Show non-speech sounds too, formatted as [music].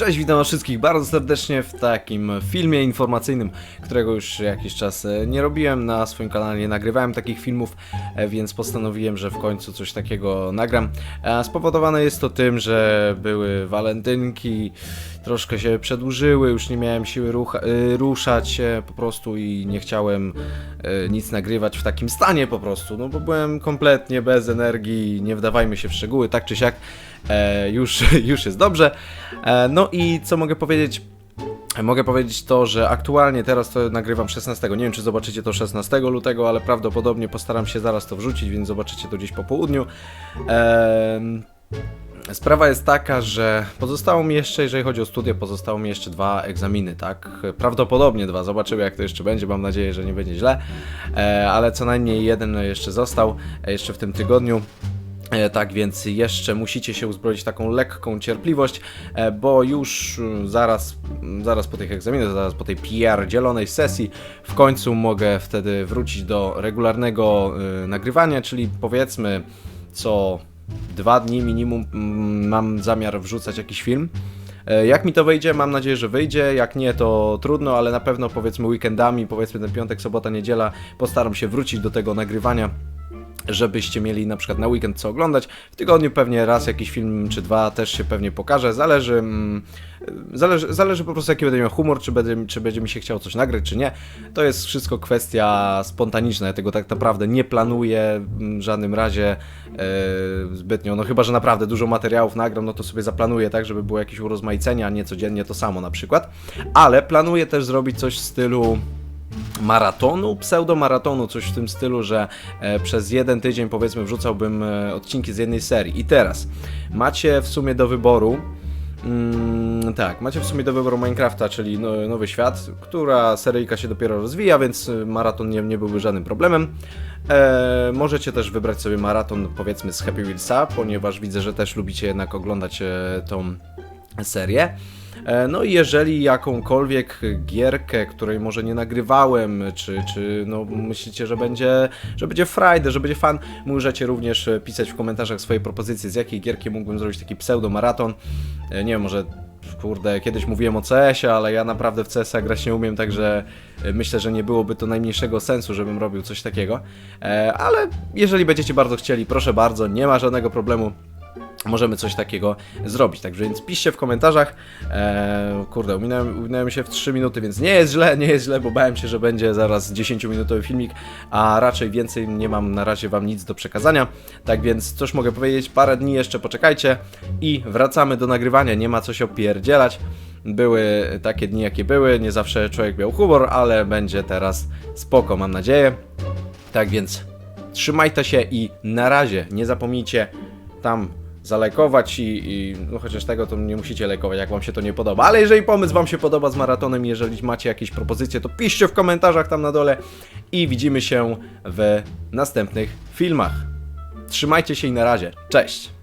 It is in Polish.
Cześć, witam was wszystkich bardzo serdecznie w takim filmie informacyjnym, którego już jakiś czas e, nie robiłem na swoim kanale, nie nagrywałem takich filmów, e, więc postanowiłem, że w końcu coś takiego nagram. E, Spowodowane jest to tym, że były walentynki, troszkę się przedłużyły, już nie miałem siły rucha, ruszać po prostu i nie chciałem nic nagrywać w takim stanie po prostu, no bo byłem kompletnie bez energii, nie wdawajmy się w szczegóły, tak czy siak e, już, [laughs] już jest dobrze. E, no i co mogę powiedzieć? Mogę powiedzieć to, że aktualnie teraz to nagrywam 16. Nie wiem, czy zobaczycie to 16 lutego, ale prawdopodobnie postaram się zaraz to wrzucić, więc zobaczycie to gdzieś po południu. Sprawa jest taka, że pozostało mi jeszcze, jeżeli chodzi o studia, pozostało mi jeszcze dwa egzaminy, tak? Prawdopodobnie dwa, zobaczymy jak to jeszcze będzie, mam nadzieję, że nie będzie źle, e, ale co najmniej jeden jeszcze został, e, jeszcze w tym tygodniu. E, Tak więc jeszcze musicie się uzbroić w taką lekką cierpliwość, e, bo już mm, zaraz, zaraz po tych egzaminach, zaraz po tej PR dzielonej sesji, w końcu mogę wtedy wrócić do regularnego nagrywania, czyli powiedzmy co dwa dni minimum mam zamiar wrzucać jakiś film. E, Jak mi to wyjdzie, mam nadzieję, że wyjdzie. Jak nie, to trudno, ale na pewno powiedzmy weekendami, powiedzmy ten piątek, sobota, niedziela, postaram się wrócić do tego nagrywania żebyście mieli na przykład na weekend co oglądać. W tygodniu pewnie raz jakiś film czy dwa też się pewnie pokaże. Zależy, mm, zależy, zależy po prostu jaki będę miał humor, czy będzie, czy będzie mi się chciało coś nagrać, czy nie. To jest wszystko kwestia spontaniczna. Ja tego tak naprawdę nie planuję w żadnym razie e, zbytnio. No chyba, że naprawdę dużo materiałów nagram, no to sobie zaplanuję tak, żeby było jakieś urozmaicenie, a nie codziennie to samo na przykład. Ale planuję też zrobić coś w stylu maratonu, pseudomaratonu, coś w tym stylu, że e, przez jeden tydzień powiedzmy wrzucałbym e, odcinki z jednej serii. I teraz macie w sumie do wyboru Mm, tak, macie w sumie do wyboru Minecrafta, czyli no, Nowy Świat, która seryjka się dopiero rozwija, więc y, maraton nie, nie byłby żadnym problemem. E, możecie też wybrać sobie maraton powiedzmy z Happy Wheelsa, ponieważ widzę, że też lubicie jednak oglądać e, tą serię. E, No i jeżeli jakąkolwiek gierkę, której może nie nagrywałem, czy, czy no myślicie, że będzie, że będzie frajdę, że będzie fan, możecie również pisać w komentarzach swoje propozycje, z jakiej gierki mógłbym zrobić taki pseudo-maraton. E, Nie wiem, może kurde, kiedyś mówiłem o CS-ie, ale ja naprawdę w CS-a grać nie umiem, także e, myślę, że nie byłoby to najmniejszego sensu, żebym robił coś takiego. Ale jeżeli będziecie bardzo chcieli, proszę bardzo, nie ma żadnego problemu możemy coś takiego zrobić. Także więc piszcie w komentarzach. Eee, kurde, uminąłem, uminąłem się w 3 minuty, więc nie jest źle, nie jest źle, bo bałem się, że będzie zaraz 10-minutowy filmik, a raczej więcej nie mam na razie wam nic do przekazania. Tak więc coś mogę powiedzieć, parę dni jeszcze poczekajcie i wracamy do nagrywania, nie ma co się opierdzielać. Były takie dni, jakie były, nie zawsze człowiek miał humor, ale będzie teraz spoko, mam nadzieję. Tak więc trzymajcie się i na razie nie zapomnijcie tam zalajkować i, i no chociaż tego to nie musicie lajkować, jak wam się to nie podoba, ale jeżeli pomysł wam się podoba z maratonem, jeżeli macie jakieś propozycje, to piszcie w komentarzach tam na dole i widzimy się w następnych filmach. Trzymajcie się i na razie. Cześć!